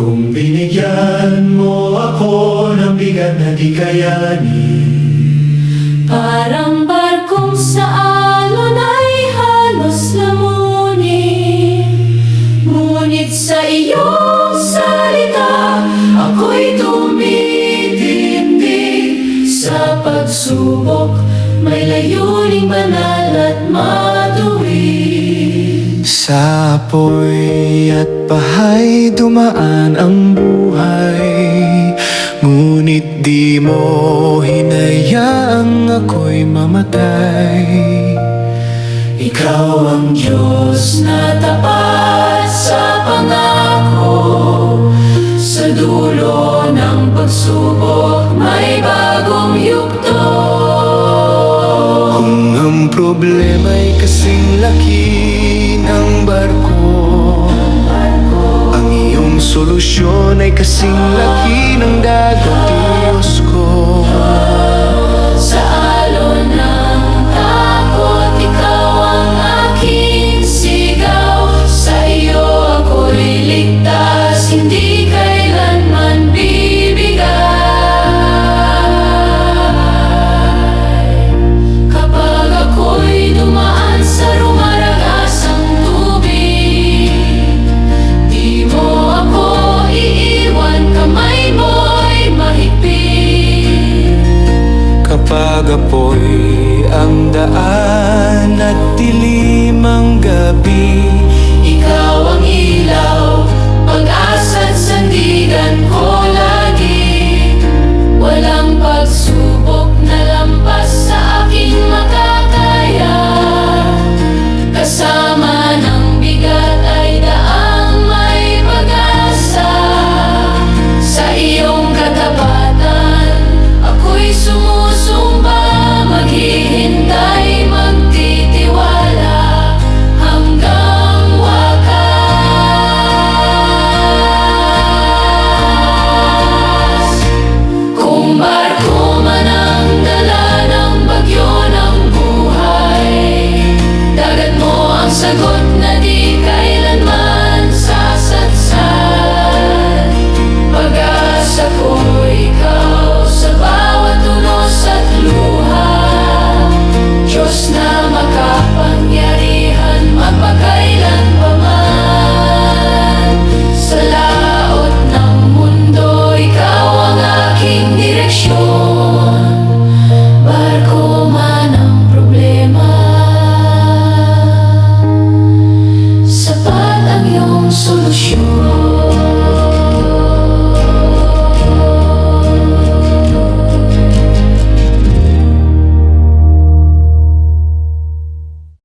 Kung binigyan mo ako ng bigat na di kayanin Parang barkong sa alon ay halos lamunin. Ngunit sa iyong salita ako'y tumitindig Sa pagsubok may layuning banal at matuwid Sa apoy at bahay dumaan ang buhay. Ngunit di mo hinayaang ako'y mamatay. Ikaw ang Diyos na tapat sa pangako. Sa dulo ng pagsubok may bagong yugto. Kung ang problema'y kasing laki barko. Ang iyong solusyon ay kasing laki ng dagat pag-apoy ang daan at dilim ang